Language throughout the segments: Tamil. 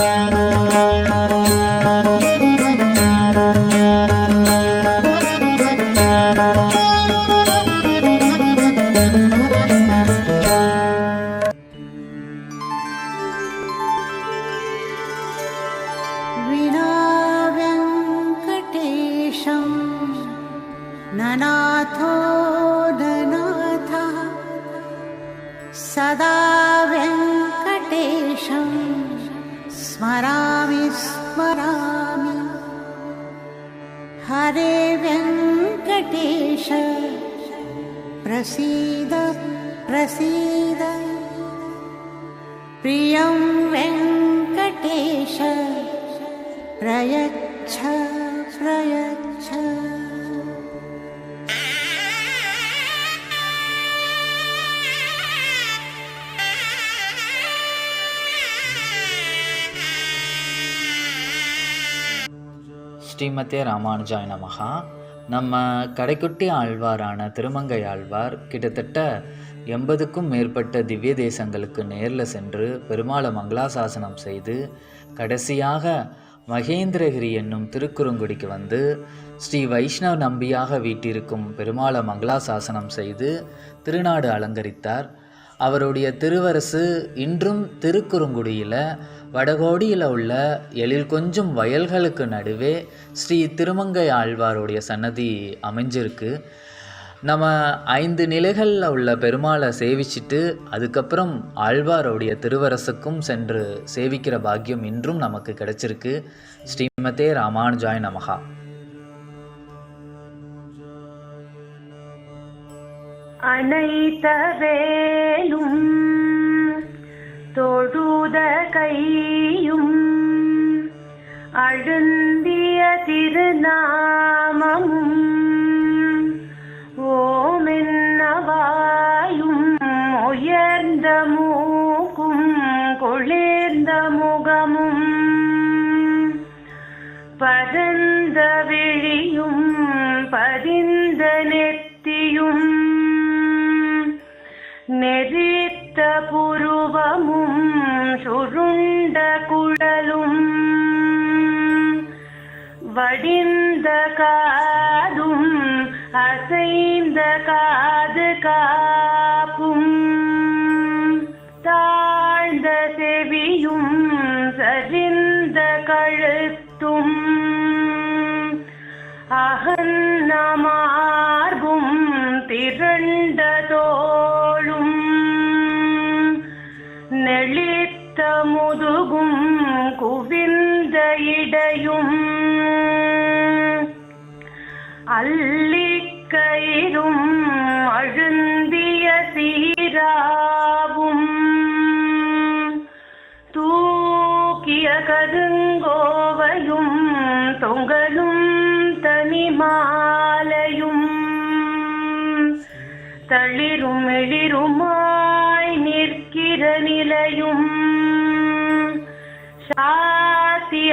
Música प्रसीद प्रसीद प्रियं वेङ्कटेश प्रयच्छ प्रयच्छ ஸ்ரீமதே ராமானுஜாய நமகா நம்ம கடைக்குட்டி ஆழ்வாரான திருமங்கை ஆழ்வார் கிட்டத்தட்ட எண்பதுக்கும் மேற்பட்ட திவ்ய தேசங்களுக்கு நேரில் சென்று பெருமாளை மங்களாசாசனம் செய்து கடைசியாக மகேந்திரகிரி என்னும் திருக்குறுங்குடிக்கு வந்து ஸ்ரீ வைஷ்ணவ நம்பியாக வீட்டிருக்கும் பெருமாளை மங்களாசாசனம் செய்து திருநாடு அலங்கரித்தார். அவருடைய திருவரசு இன்றும் திருக்குறுங்குடியில் வடகோடியில் உள்ள எழில் கொஞ்சம் வயல்களுக்கு நடுவே ஸ்ரீ திருமங்கை ஆழ்வாருடைய சன்னதி அமைஞ்சிருக்கு. நம்ம ஐந்து நிலைகளில் உள்ள பெருமாளை சேவிச்சிட்டு அதுக்கப்புறம் ஆழ்வாருடைய திருவரசுக்கும் சென்று சேவிக்கிற பாக்கியம் இன்றும் நமக்கு கிடைச்சிருக்கு. ஸ்ரீமதே ராமானுஜாய் நமகா. அனைத்த வேலும் തൊഴുത കൈയും അഴുന്തിയ തിരുനാമവും ഓമെന്നവായും ഉയർന്ന മൂക്കും കുളിർന്ന മുഖമും പരന്ത വിഴിയും പരിന്ത നെത്തിയും നെരി வடிந்த கா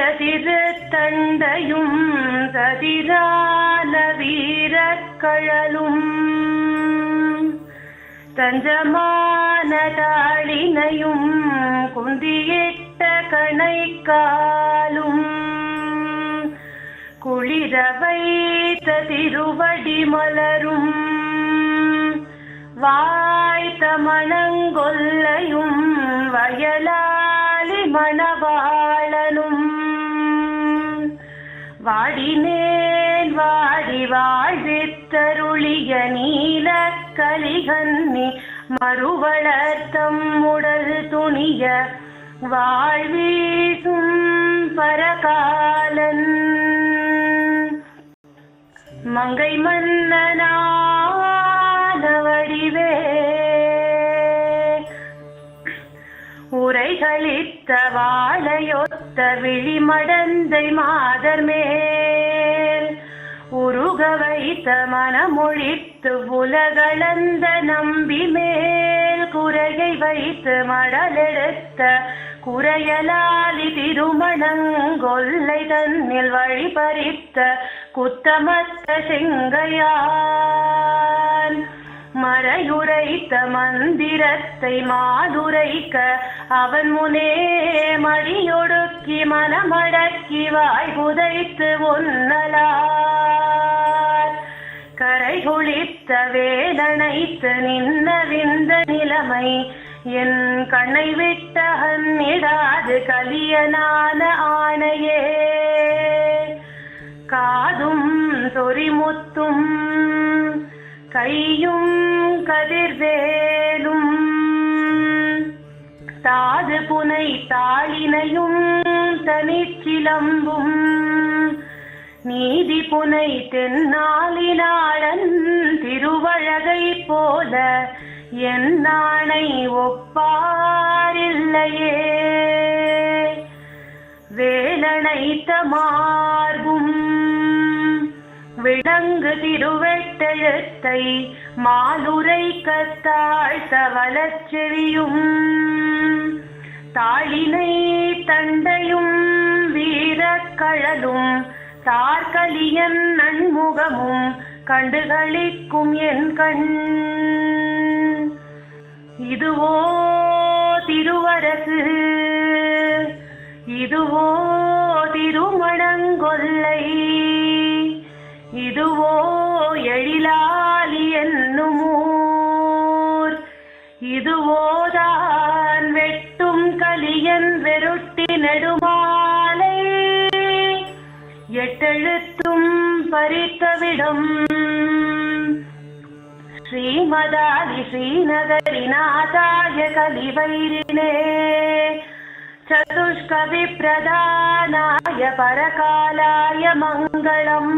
சாத்திய திருத்தண்டையும் சதிரான வீரக்கழலும் தஞ்சமான தாளினையும் குந்தியிட்ட கணைக்காலும். குளிர வைத்த திருவடி மலரும். வாய்த்த மணங்கொல்லையும் வயலாளி மணவா வாடினேன் வாடி வாழ்வித்தருளிய நீல கலிகன்னி மறுவளர்த்தம் உடல் துணிய வாழ்வீசும் பரகாலன். மங்கை மன்னனான வடிவே உரைகளித்த வாழையொத்த விழிமடந்தை மாதர் மேல். உருக வைத்த மனமொழித்து உலகளந்த நம்பி மேல். குறையை வைத்து மடலெடுத்த குறையலாலி திருமணங்கொல்லை தன்னில் வழிபறித்த குத்தமத்த செங்கையான். மறையுரைத்த மந்திரத்தை மாதுரைக்க அவன் முனே மடியொடுக்க மனமடக்கி வாய் புதைத்து ஒன்னலார் கரை குளித்த வேதனைத்து நின்ன விந்த நிலைமை என் கண்ணை விட்ட அன்னிடாது கலியனான ஆணையே. காதும் சொரிமுத்தும் கையும் கதிர்வேலும் தாது புனை தாளினையும் தனிச்சிலம்பும். நீதி புனை தென்னாளினாளன் திருவழகை போல என் நாணை ஒப்பாரில்லையே. வேலனைத்த மார்பும் விளங்கு திருவெட்டெழுத்தை மாலுரை கத்தாழ்த்த வளச்செவியும் தாளினை தண்டையும் வீரக்கழலும் தார்கலியன் நன்முகமும் கண்டுகளிக்கும் என் கண். இதுவோ திருவரசு இதுவோ திருமணங்கொல்லை இதுவோ எழிலாலி என்னுமூர். இதுவோதான் வெட்டும் கலியன் வெருட்டி நெடுமாலை. எட்டெழுத்தும் பறிக்கவிடும் ஸ்ரீமதாதி ஸ்ரீநகரி நாதாய கலிவைரினே சதுஷ்கவி பிரதானாய பரகாலாய மங்களம்.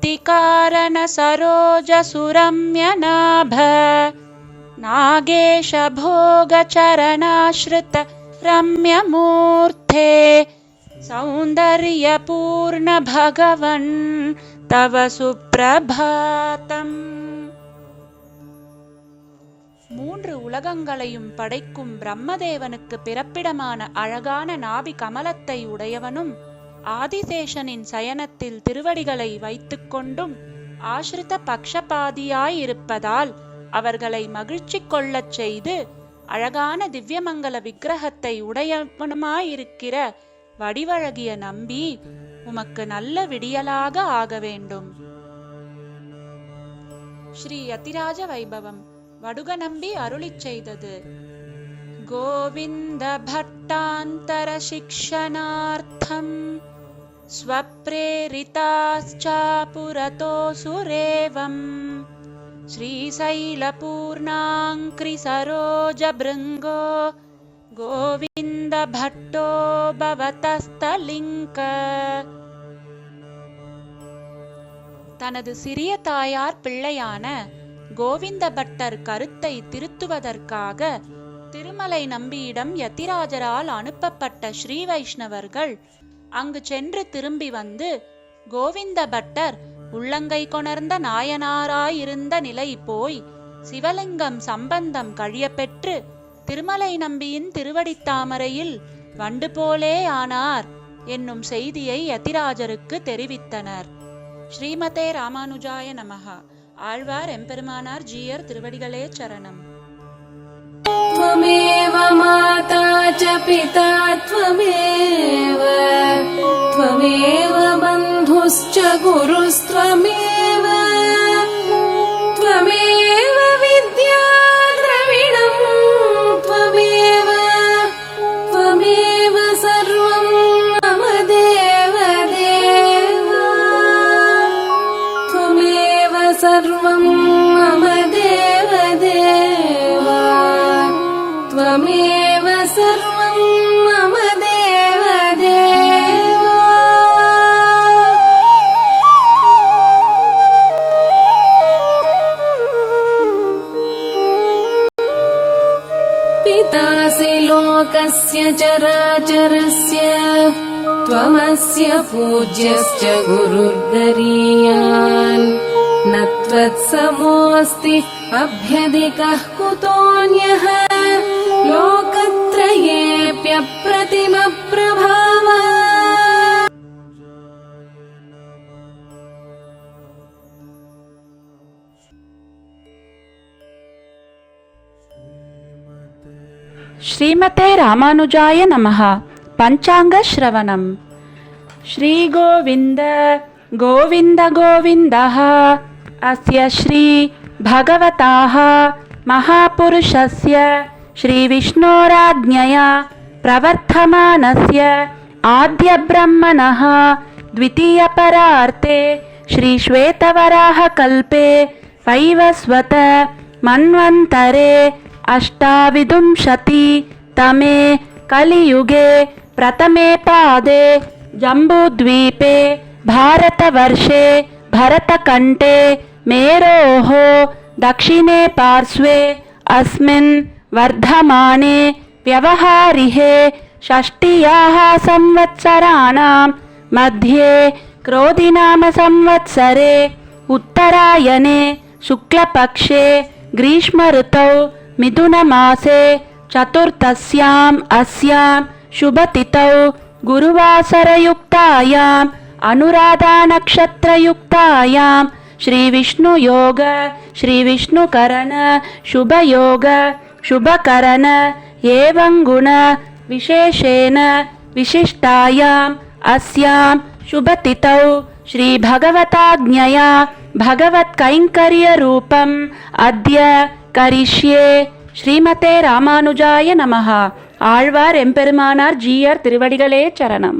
उत्पत्तिकारणसरोजसुरम्यनाभ नागेशभोगचरणाश्रित रम्यमूर्ते सौन्दर्यपूर्णभगवन् तव सुप्रभातम् மூன்று உலகங்களையும் படைக்கும் பிரம்மதேவனுக்கு பிறப்பிடமான அழகான நாபி கமலத்தை உடையவனும் ஆதிசேஷனின் சயனத்தில் திருவடிகளை வைத்துக்கொண்டும் ஆசிரித பக்ஷபாதியாயிருப்பதால் அவர்களை மகிழ்ச்சி கொள்ளச் செய்து அழகான திவ்யமங்கல விக்கிரகத்தை உடையவனுமாயிருக்கிற வடிவழகிய நம்பி உமக்கு நல்ல விடியலாக ஆக வேண்டும். ஸ்ரீ யதிராஜ வைபவம் வடுக நம்பி அருளிச் செய்தது. கோவிந்த பட்டாந்தர சிக்ஷனார்த்தம் स्वप्रेरिताश्चापुरतोऽसुरेवम् श्रीशैलपूर्णाङ्क्रिसरोजभृङ्गो गोविन्दभट्टो भवतस्तलिङ्क தனது சிறிய தாயார் பிள்ளையான கோவிந்த பட்டர் கருத்தை திருத்துவதற்காக திருமலை நம்பியிடம் யதிராஜரால் அனுப்பப்பட்ட ஸ்ரீ வைஷ்ணவர்கள் அங்கு சென்று திரும்பி வந்து கோவிந்த பட்டர் உள்ளங்கை கொணர்ந்த நாயனாராயிருந்த நிலை போய் சிவலிங்கம் சம்பந்தம் கழியப்பெற்று திருமலை நம்பியின் திருவடித்தாமரையில் வண்டு போலே ஆனார் என்னும் செய்தியை யதிராஜருக்கு தெரிவித்தனர். ஸ்ரீமதே ராமானுஜாய நமஹா. ஆழ்வார் எம்பெருமானார் ஜீயர் திருவடிகளே சரணம். त्वमेव माता च पिता त्वमेव। त्वमेव बन्धुश्च गुरुस्त्वमेव। त्वमेव विद्या द्रविणम् त्वमेव। त्वमेव सर्वं मम देवदेव। त्वमेव सर्वं त्वमेव सर्वं मम देवदेव। पितासि लोकस्य चराचरस्य त्वमस्य पूज्यश्च गुरुर्गरीयान् न त्वत्समोऽस्ति अभ्यधिकः कुतोऽन्यः लोकत्रयेऽप्यप्रतिमप्रभाव श्रीमते रामानुजाय नमः। पञ्चाङ्गश्रवणम् श्रीगोविन्द गोविन्द गोविन्दः। अस्य श्रीभगवताः महापुरुषस्य श्रीविष्णोराज्ञया प्रवर्धमानस्य आद्यब्रह्मणः द्वितीयपरार्ते श्रीश्वेतवराहकल्पे वैवस्वत मन्वन्तरे अष्टाविदुंशति तमे कलियुगे प्रथमे पादे जम्बुद्वीपे भारतवर्षे भरतकण्ठे मेरोः दक्षिणे पार्श्वे अस्मिन् वर्धमाने व्यवहारिहे षष्टियाः संवत्सराणां मध्ये क्रोधिनाम संवत्सरे उत्तरायणे शुक्लपक्षे ग्रीष्मऋतौ मिथुनमासे चतुर्थस्याम् अस्यां शुभतिथौ गुरुवासरयुक्तायाम् अनुराधानक्षत्रयुक्तायां श्रीविष्णुयोग श्रीविष्णुकरण शुभयोग శుభకరణ ఏవంగుణ విశేషేణ విశిష్టాయాం అస్యాం శుభతిథౌ శ్రీ భగవతాజ్ఞయా భగవత్కైంకర్యరూపం అద్య కరిష్యే ஸ்ரீமதே ராமானுஜாய நமஹா ஆழ்வார் எம்பெருமானார் ஜீயர் திருவடிகளே சரணம்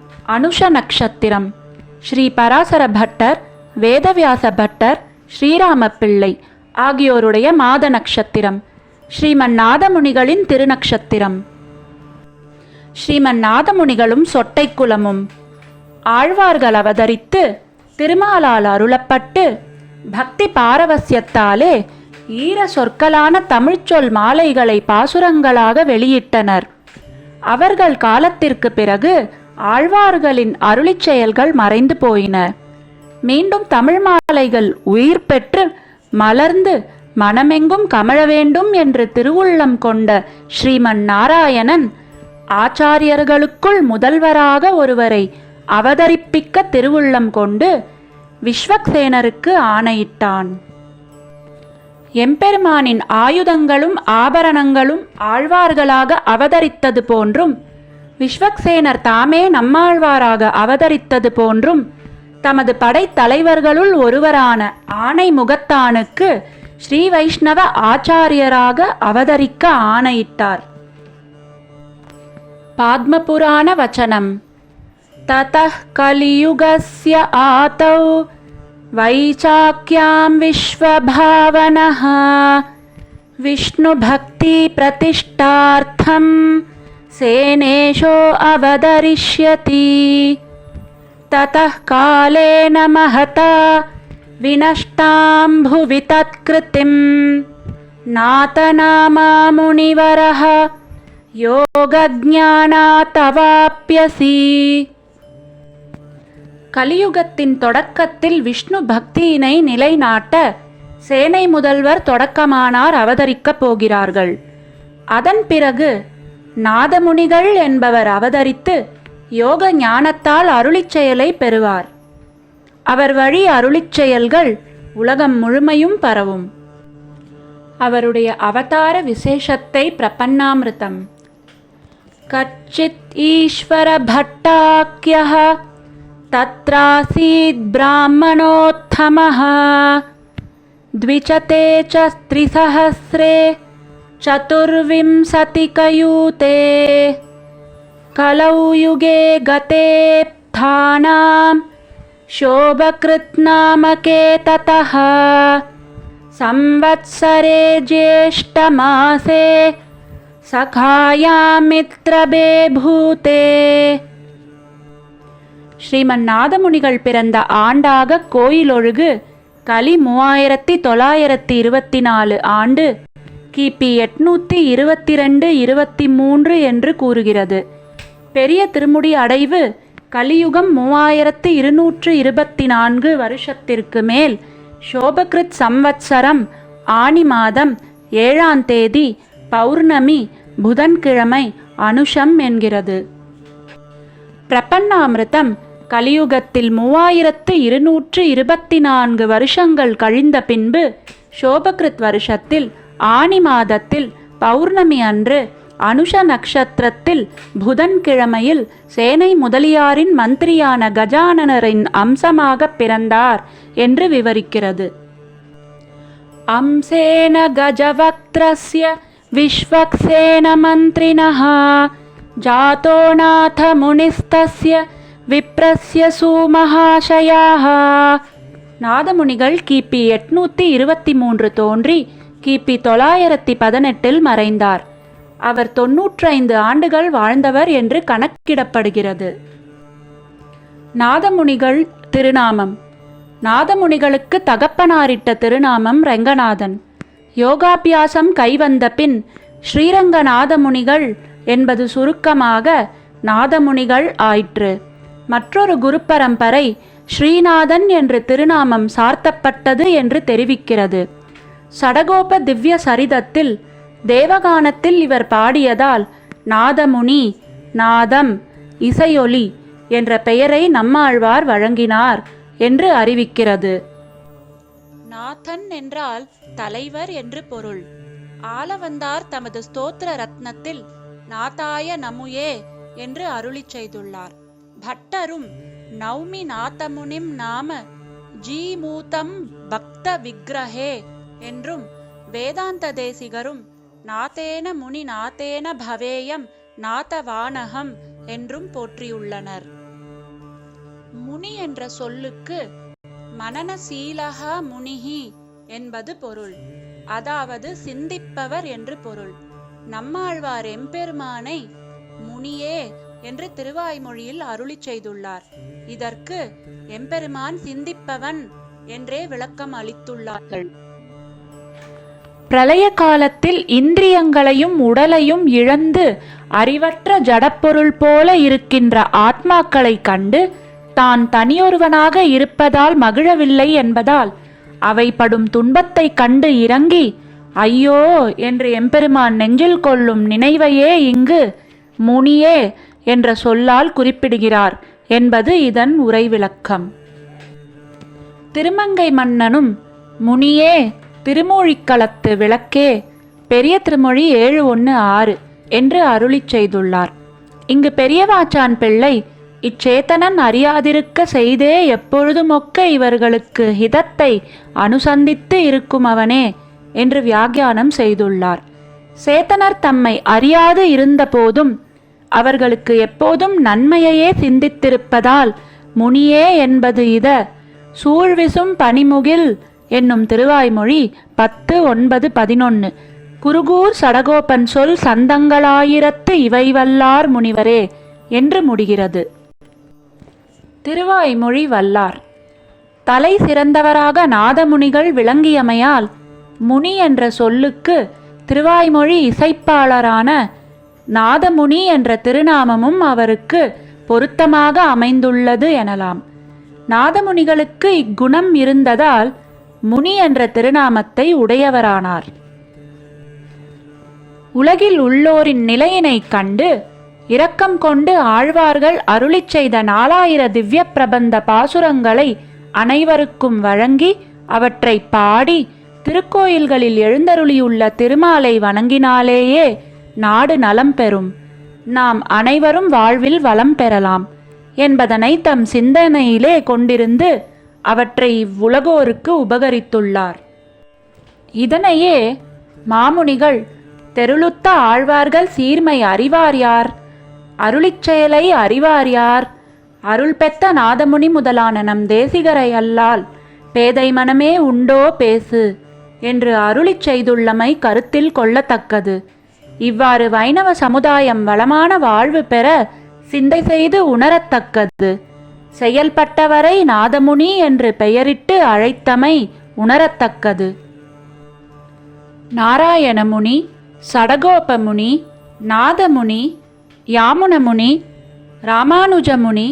அனுஷ நட்சத்திரம் ஸ்ரீ பராசர பட்டர் வேதவியாச பட்டர் ஸ்ரீராம பிள்ளை ஆகியோருடைய மாத நட்சத்திரம் ஸ்ரீமன் நாதமுனிகளின் திருநக்ஷத்திரம். ஸ்ரீமன் நாதமுனிகளும் சொட்டை குலமும். ஆழ்வார்கள் அவதரித்து திருமாலால் அருளப்பட்டு பக்தி பாரவசியத்தாலே ஈர சொற்களான தமிழ்ச்சொல் மாலைகளை பாசுரங்களாக வெளியிட்டனர். அவர்கள் காலத்திற்கு பிறகு ஆழ்வார்களின் அருளிச் செயல்கள் மறைந்து போயின. மீண்டும் தமிழ் மாலைகள் உயிர் பெற்று மலர்ந்து மனமெங்கும் கமழ வேண்டும் என்று திருவுள்ளம் கொண்ட ஸ்ரீமன் நாராயணன் ஆச்சாரியர்களுக்குள் முதல்வராக ஒருவரை அவதரிப்பிக்க திருவுள்ளம் கொண்டு விஸ்வக்சேனருக்கு ஆணையிட்டான். எம்பெருமானின் ஆயுதங்களும் ஆபரணங்களும் ஆழ்வார்களாக அவதரித்தது போன்றும் விஸ்வக்சேனர் தாமே நம்மாழ்வாராக அவதரித்தது போன்றும் தமது படைத்தலைவர்களுள் ஒருவரான ஆணை முகத்தானுக்கு ஸ்ரீ வைஷ்ணவ ஆச்சாரியராக அவதரிக்க ஆணையிட்டார் பாத்மபுராண வச்சனம் ततः कलियुगस्य आतौ वैचाक्यां विश्वभावनः विष्णुभक्तिप्रतिष्ठार्थं सेनेशो अवतरिष्यति ततः कालेन महता विनष्टां भुवि तत्कृतिं नातनामा मुनिवरः योगज्ञानातवाप्यसि கலியுகத்தின் தொடக்கத்தில் விஷ்ணு பக்தியினை நிலைநாட்ட சேனை முதல்வர் தொடக்கமானார் அவதரிக்கப் போகிறார்கள் அதன் பிறகு நாதமுனிகள் என்பவர் அவதரித்து யோக ஞானத்தால் அருளிச் செயலை பெறுவார் அவர் வழி அருளிச் செயல்கள் உலகம் முழுமையும் பரவும் அவருடைய அவதார விசேஷத்தை பிரபன்னாமிருதம் கச்சித் ஈஸ்வர பட்டாக்கியः तत्रासीद् ब्राह्मणोत्तमः द्विचते च त्रिसहस्रे चतुर्विंशतिकयूते कलौ युगे गतेत्थानां शोभकृत्नामके ततः संवत्सरे ज्येष्ठमासे सखायामित्रबे भूते ஸ்ரீமன் நாதமுனிகள் பிறந்த ஆண்டாக கோயிலொழுகு கலி மூவாயிரத்தி தொள்ளாயிரத்தி இருபத்தி நாலு ஆண்டு கிபி எட்நூத்தி இருபத்தி ரெண்டு இருபத்தி மூன்று என்று கூறுகிறது. பெரிய திருமுடி அடைவு கலியுகம் மூவாயிரத்து இருநூற்று இருபத்தி நான்கு வருஷத்திற்கு மேல் சோபகிருத் சம்வத்சரம் ஆனி மாதம் ஏழாம் தேதி பௌர்ணமி புதன்கிழமை அனுஷம் என்கிறது. பிரபன்னாமிர்தம் கலியுகத்தில் மூவாயிரத்து இருநூற்று இருபத்தி நான்கு வருஷங்கள் கழிந்த பின்பு சோபகிருத் வருஷத்தில் ஆனி மாதத்தில் பௌர்ணமி அன்று அனுஷ நட்சத்திரத்தில் புதன்கிழமையில் சேனை முதலியாரின் மந்திரியான கஜானனரின் அம்சமாக பிறந்தார் என்று விவரிக்கிறது. அம்சேன கஜவக்திரஸ்ய விஸ்வக்சேன மந்திரிணः ஜாதோ நாத முனிஸ்தஸ்ய விப்ரஸ்ய சூமஹாஷயாः நாதமுனிகள் கிபி எட்நூத்தி இருபத்தி மூன்று தோன்றி கிபி தொள்ளாயிரத்தி பதினெட்டில் மறைந்தார். அவர் தொன்னூற்றைந்து ஆண்டுகள் வாழ்ந்தவர் என்று கணக்கிடப்படுகிறது. நாதமுனிகள் திருநாமம். நாதமுனிகளுக்கு தகப்பனாரிட்ட திருநாமம் ரெங்கநாதன். யோகாபியாசம் கைவந்த பின் ஸ்ரீரங்க நாதமுனிகள் என்பது சுருக்கமாக நாதமுனிகள் ஆயிற்று. மற்றொரு குரு பரம்பரை ஸ்ரீநாதன் என்று திருநாமம் சார்த்தப்பட்டது என்று தெரிவிக்கிறது. சடகோப திவ்ய சரிதத்தில் தேவகானத்தில் இவர் பாடியதால் நாதமுனி நாதம் இசையொலி என்ற பெயரை நம்மாழ்வார் வழங்கினார் என்று அறிவிக்கிறது. நாதன் என்றால் தலைவர் என்று பொருள். ஆளவந்தார் தமது ஸ்தோத்திர ரத்னத்தில் நாதாய நமுயே என்று அருளிச் செய்துள்ளார். பட்டரும் நௌமி நாதமுனிம் நாம ஜீமூதம் பக்த விக்ரஹே என்றும் வேதாந்த தேசிகரும் நாத்தேன முனி நாத்தேன பவேயம் நாதவானகம் என்றும் போற்றியுள்ளனர். முனி என்ற சொல்லுக்கு மனநசீலகா முனிஹி என்பது பொருள். அதாவது சிந்திப்பவர் என்று பொருள். நம்மாழ்வார் எம்பெருமானை முனியே என்று திருவாய்மொழியில் அருளிச் செய்துள்ளார். இதற்கு எம்பெருமான் சிந்திப்பவன் என்றே விளக்கம் அளித்துள்ளார்கள். பிரளய காலத்தில் இந்திரியங்களையும் உடலையும் இழந்து அறிவற்ற ஜடப்பொருள் போல இருக்கின்ற ஆத்மாக்களை கண்டு தான் தனியொருவனாக இருப்பதால் மகிழவில்லை என்பதால் அவை படும் துன்பத்தை கண்டு இறங்கி ஐயோ என்று எம்பெருமான் நெஞ்சில் கொள்ளும் நினைவையே இங்கு முனியே என்ற சொல்லால் குறிப்பிடுகிறார் என்பது இதன் உரை விளக்கம் திருமங்கை மன்னனும் முனியே திருமொழிக்களத்து விளக்கே பெரிய திருமொழி ஏழு ஒன்று ஆறு என்று அருளிச் செய்துள்ளார். இங்கு பெரியவாச்சான் பிள்ளை இச்சேத்தனன் அறியாதிருக்க செய்தே எப்பொழுதுமொக்க இவர்களுக்கு ஹிதத்தை அனுசந்தித்து இருக்கும் அவனே என்று வியாக்கியானம் செய்துள்ளார். சேத்தனர் தம்மை அறியாது இருந்தபோதும் அவர்களுக்கு எப்போதும் நன்மையையே சிந்தித்திருப்பதால் முனியே என்பது இத சூழ்விசும் பனிமுகில் என்னும் திருவாய்மொழி பத்து ஒன்பது பதினொன்னு. குருகூர் சடகோபன் சொல் சந்தங்களாயிரத்து இவை வல்லார் முனிவரே என்று முடிகிறது. திருவாய்மொழி வல்லார். தலை சிறந்தவராக நாதமுனிகள் விளங்கியமையால் முனி என்ற சொல்லுக்கு திருவாய்மொழி இசைப்பாளரான நாதமுனி என்ற திருநாமமும் அவருக்கு பொருத்தமாக அமைந்துள்ளது எனலாம். நாதமுனிகளுக்கு இக்குணம் இருந்ததால் முனி என்ற திருநாமத்தை உடையவரானார். உலகில் உள்ளோரின் நிலையினைக் கண்டு இரக்கம் கொண்டு ஆழ்வார்கள் அருளிச் செய்த நாலாயிர திவ்ய பிரபந்த பாசுரங்களை அனைவருக்கும் வழங்கி அவற்றை பாடி திருக்கோயில்களில் எழுந்தருளியுள்ள திருமாலை வணங்கினாலேயே நாடு நலம் பெறும். நாம் அனைவரும் வாழ்வில் வளம் பெறலாம் என்பதனை தம் சிந்தனையிலே கொண்டிருந்து அவற்றை இவ்வுலகோருக்கு உபகரித்துள்ளார். இதனையே மாமுனிகள் தெருளுத்த ஆழ்வார்கள் சீர்மை அறிவார் யார்? அருளிச் செயலை அறிவார் யார்? அருள் பெத்த நாதமுனி முதலான நம் தேசிகரை அல்லால் பேதை மனமே உண்டோ பேசு என்று அருளிச் செய்துள்ளமை கருத்தில் கொள்ளத்தக்கது. இவ்வாறு வைணவ சமுதாயம் வளமான வாழ்வு பெற சிந்தை செய்து உணரத்தக்கது. செயல்பட்டவரை நாதமுனி என்று பெயரிட்டு அழைத்தமை உணரத்தக்கது. நாராயணமுனி சடகோபமுனி நாதமுனி யாமுனமுனி ராமானுஜமுனி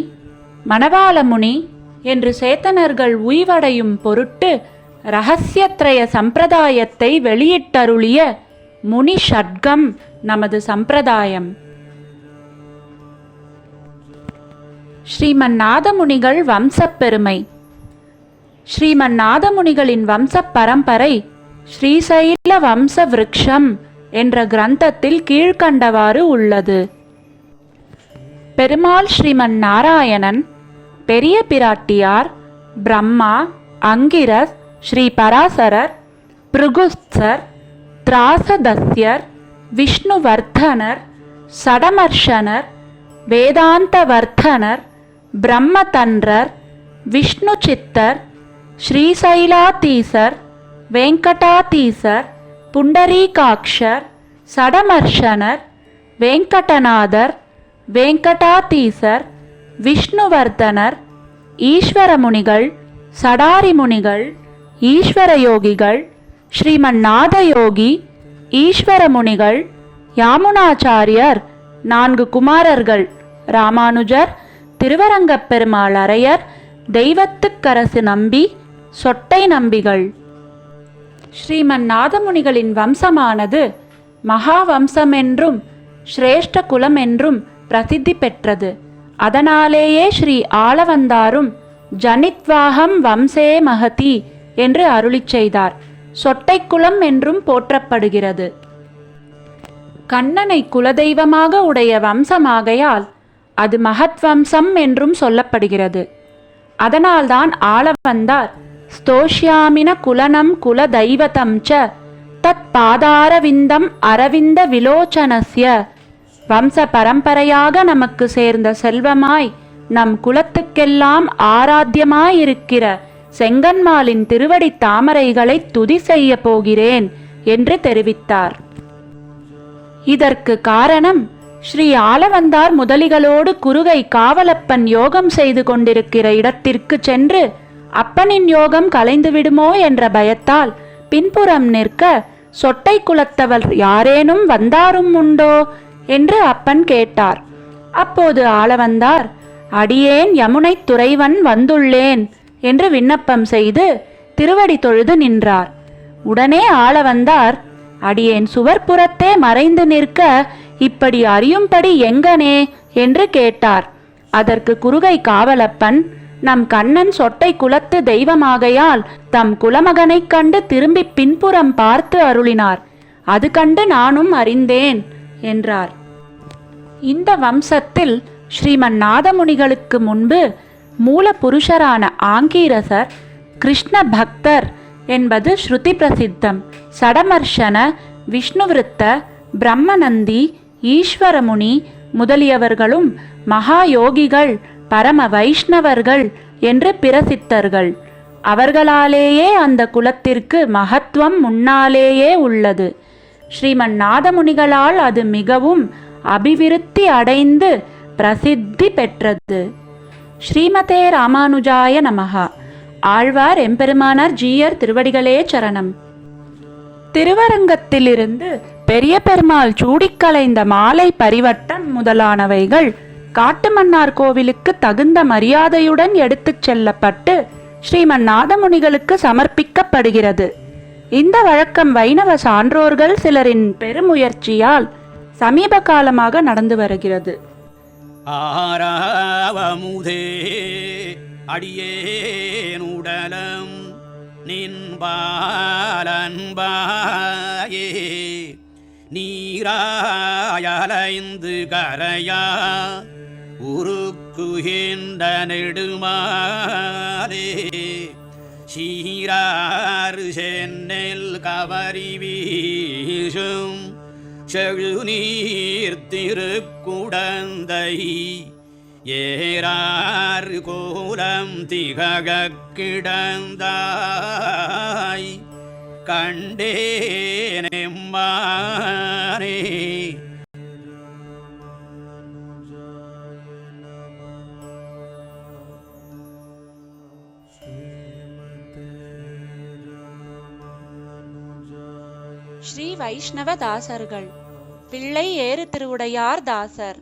மணவாளமுனி என்று சேத்தனர்கள் உய்வடையும் பொருட்டு இரகசியத்ரய சம்பிரதாயத்தை வெளியிட்டருளிய முனி ஷட்கம் நமது சம்பிரதாயம். ஸ்ரீமன் நாதமுனிகள் வம்சப் பெருமை ஸ்ரீமன் நாதமுனிகளின் வம்சப் பரம்பரை ஸ்ரீசைல வம்ச விருக்ஷம் என்ற கிரந்தத்தில் கீழ்க்கண்டவாறு உள்ளது. பெருமாள் ஸ்ரீமன் நாராயணன் பெரிய பிராட்டியார் பிரம்மா அங்கிரஸ் ஸ்ரீ பராசரர் பிருகுஸ்தர் திராசதஸ்யர் விஷ்ணுவர்தனர் சடமர்ஷனர் வேதாந்தவர்த்தனர் பிரம்மதன்றர் விஷ்ணு சித்தர் ஸ்ரீசைலாதீசர் வெங்கடாதீசர் புண்டரீகாக்ஷர் சடமர்ஷனர் வெங்கடநாதர் வெங்கடாதீசர் விஷ்ணுவர்தனர் ஈஸ்வரமுனிகள் சடாரிமுனிகள் ஈஸ்வரயோகிகள் யோகிகள் ஈஸ்வரமுனிகள் யாமுனாச்சாரியர் நான்கு குமாரர்கள் ராமானுஜர் திருவரங்கப் பெருமாள் அரையர் தெய்வத்துக்கரசு நம்பி சொட்டை நம்பிகள். ஸ்ரீமன் நாதமுனிகளின் வம்சமானது மகாவம்சம் என்றும் சிரேஷ்ட குலம் என்றும் பிரசித்தி பெற்றது. அதனாலேயே ஸ்ரீ ஆளவந்தாரும் ஜனித்வாகம் வம்சே மகதி என்று அருளிச் செய்தார். சொட்டைக்குலம் என்றும் போற்றப்படுகிறது. கண்ணனை குலதெய்வமாக உடைய வம்சமாகையால் அது மகத்வம்சம் என்றும் சொல்லப்படுகிறது. அதனால்தான் ஆளவந்தார் ஸ்தோஷ்யாமின குலனம் குல தெய்வதம் ச தத் பாதாரவிந்தம் அரவிந்த விலோச்சனஸ்ய. வம்ச பரம்பரையாக நமக்கு சேர்ந்த செல்வமாய் நம் குலத்துக்கெல்லாம் ஆராத்தியமாயிருக்கிற செங்கன்மாலின் திருவடி தாமரைகளை துதி செய்ய போகிறேன் என்று தெரிவித்தார். இதற்கு காரணம் ஸ்ரீ ஆலவந்தார் முதலிகளோடு குறுகை காவலப்பன் யோகம் செய்து கொண்டிருக்கிற இடத்திற்கு சென்று அப்பனின் யோகம் கலைந்து விடுமோ? என்ற பயத்தால் பின்புறம் நிற்க சொட்டை குலத்தவர் யாரேனும் வந்தாரும் உண்டோ? என்று அப்பன் கேட்டார். அப்போது ஆளவந்தார் அடியேன் யமுனை துறைவன் வந்துள்ளேன் என்று விண்ணப்பம் செய்து திருவடி தொழுது நின்றார். உடனே ஆளவந்தார் அடியேன் சுவர்புறத்தே மறைந்து நிற்க இப்படி அறியும்படி எங்கனே? என்று கேட்டார். அதற்கு குறுகை காவலப்பன் நம் கண்ணன் சொட்டை குலத்து தெய்வமாகையால் தம் குலமகனைக் கண்டு திரும்பி பின்புறம் பார்த்து அருளினார். அது கண்டு நானும் அறிந்தேன் என்றார். இந்த வம்சத்தில் ஸ்ரீமன் நாதமுனிகளுக்கு முன்பு மூல புருஷரான ஆங்கீரசர் கிருஷ்ண பக்தர் என்பது ஸ்ருதி பிரசித்தம் சடமர்ஷன விஷ்ணுவிருத்த பிரம்மநந்தி ஈஸ்வரமுனி முதலியவர்களும் மகா யோகிகள் பரம வைஷ்ணவர்கள் என்று பிரசித்தர்கள். அவர்களாலேயே அந்த குலத்திற்கு மகத்துவம் முன்னாலேயே உள்ளது. ஸ்ரீமன் நாதமுனிகளால் அது மிகவும் அபிவிருத்தி அடைந்து பிரசித்தி பெற்றது. ஸ்ரீமதே ராமானுஜாய நமகா ஆழ்வார் எம்பெருமானார் ஜீயர் திருவடிகளே சரணம். திருவரங்கத்திலிருந்து பெரிய பெருமாள் சூடிக்கலைந்த மாலை பரிவட்டம் முதலானவைகள் காட்டுமன்னார் கோவிலுக்கு தகுந்த மரியாதையுடன் எடுத்துச் செல்லப்பட்டு ஸ்ரீமன் நாதமுனிகளுக்கு சமர்ப்பிக்கப்படுகிறது. இந்த வழக்கம் வைணவ சான்றோர்கள் சிலரின் பெருமுயற்சியால் சமீப காலமாக நடந்து வருகிறது. ஆராவமுதே அடியேனுடலம் நின்பாலன்பாயே நீராயலைந்து கரையா உருக்குகின்ற நெடுமாலே. சீராறு சென்னெல் கவரி வீசும் செழுநீர் திருக்குடந்தை. ஏறாறு கோலம் திகழக் கிடந்தாய். கண்டேனெம்மானே ஸ்ரீ வைஷ்ணவ தாசர்கள். பிள்ளை ஏறு திருவுடையார் தாசர்.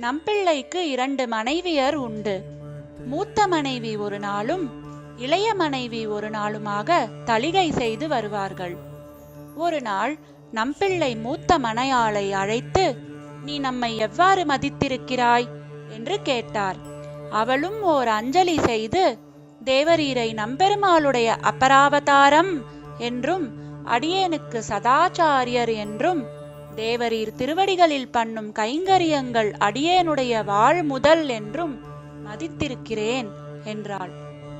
நம்பிள்ளைக்கு இரண்டு மனைவியர் உண்டு. மூத்த மனைவி ஒரு நாளும் இளைய மனைவி ஒரு நாளுமாக தளிகை செய்து வருவார்கள். ஒரு நாள் நம்பிள்ளை மூத்த மனையாளை அழைத்து நீ நம்மை எவ்வாறு மதித்திருக்கிறாய்? என்று கேட்டார். அவளும் ஓர் அஞ்சலி செய்து தேவரீரை நம்பெருமாளுடைய அபராவதாரம் என்றும் அடியேனுக்கு சதாச்சாரியர் என்றும் தேவரீர் திருவடிகளில் பண்ணும் கைங்கரியங்கள் அடியேனுடைய வாழ்முதல் என்றும் மதித்திருக்கிறேன் என்றாள்.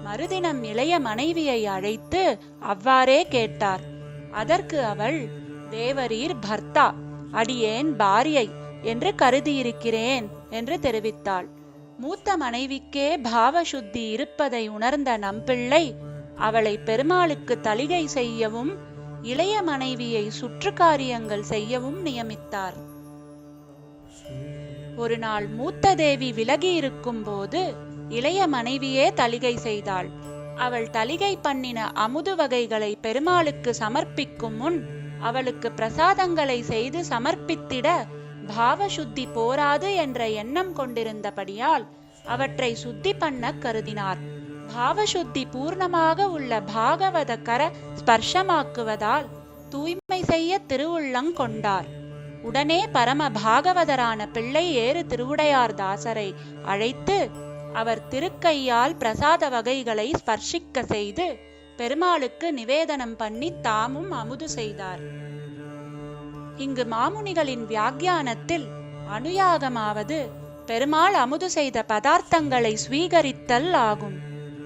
மறுதினம் இளைய மனைவியை அழைத்து அவ்வாறே கேட்டார். அதற்கு அவள் தேவரீர் பர்த்தா அடியேன் பாரியை என்று கருதியிருக்கிறேன் என்று தெரிவித்தாள். மூத்த மனைவிக்கே பாவசுத்தி இருப்பதை உணர்ந்த நம்பிள்ளை அவளை பெருமாளுக்கு தலிகை செய்யவும் இளைய மனைவியை சுற்று காரியங்கள் செய்யவும் நியமித்தார். ஒரு நாள் மூத்த தேவி விலகி இருக்கும் போது இளைய மனைவியே தலிகை செய்தாள். அவள் தலிகை பண்ணின அமுது வகைகளை பெருமாளுக்கு சமர்ப்பிக்கும் முன் அவளுக்கு பிரசாதங்களை செய்து சமர்ப்பித்திட பாவசுத்தி போராது என்ற எண்ணம் கொண்டிருந்தபடியால் அவற்றை சுத்தி பண்ண கருதினார். பாவசுத்தி பூர்ணமாக உள்ள பாகவத கர ஸ்பர்ஷமாக்குவதால் தூய்மை செய்ய திருவுள்ளங் கொண்டார். உடனே பரம பாகவதரான பிள்ளை ஏறு திருவுடையார் தாசரை அழைத்து அவர் திருக்கையால் பிரசாத வகைகளை ஸ்பர்ஷிக்க செய்து பெருமாளுக்கு நிவேதனம் பண்ணி தாமும் அமுது செய்தார். இங்கு மாமுனிகளின் வியாக்கியானத்தில் அனுயாகமாவது பெருமாள் அமுது செய்த பதார்த்தங்களை ஸ்வீகரித்தல் ஆகும்.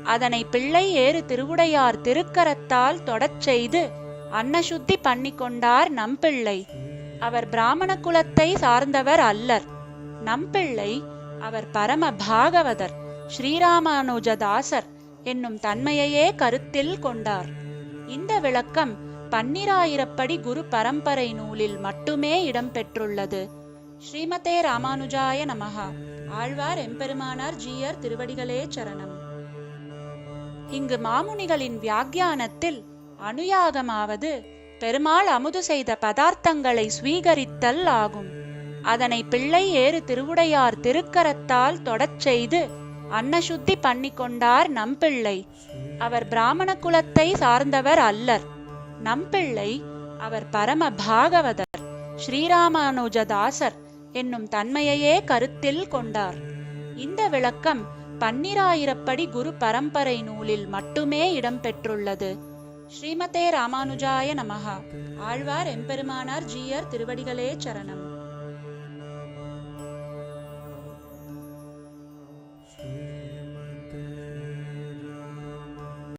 அதனை பிள்ளை ஏறு திருவுடையார் திருக்கரத்தால் தொடச் செய்து அன்னசுத்தி பண்ணி கொண்டார் நம்பிள்ளை. அவர் பிராமண குலத்தை சார்ந்தவர் அல்லர். நம்பிள்ளை அவர் பரம பாகவதர் ஸ்ரீராமானுஜதாசர் என்னும் தன்மையையே கருத்தில் கொண்டார். இந்த விளக்கம் பன்னிராயிரப்படி குரு பரம்பரை நூலில் மட்டுமே இடம்பெற்றுள்ளது ஸ்ரீமதே ராமானுஜாய நமகா ஆழ்வார் எம்பெருமானார் ஜீயர் திருவடிகளே சரணம். இங்கு மாமுனிகளின் வியாக்கியானத்தில் அனுயாகமாவது பெருமாள் அமுது செய்த பதார்த்தங்களை ஸ்வீகரித்தல் ஆகும். அதனை பிள்ளை ஏறு திருவுடையார் திருக்கரத்தால் தொடச் செய்து அன்னசுத்தி பண்ணிக்கொண்டார் நம்பிள்ளை. அவர் பிராமண குலத்தை சார்ந்தவர் அல்லர். நம்பிள்ளை அவர் பரம பாகவதர். ஸ்ரீராமானுஜதாசர் என்னும் தன்மையையே கருத்தில் கொண்டார். இந்த விளக்கம் பன்னிராயிரப்படி குரு பரம்பரை நூலில் மட்டுமே இடம்பெற்றுள்ளது ஸ்ரீமதே ராமானுஜாய நமகா ஆழ்வார் எம்பெருமானார் ஜீயர் திருவடிகளே சரணம்.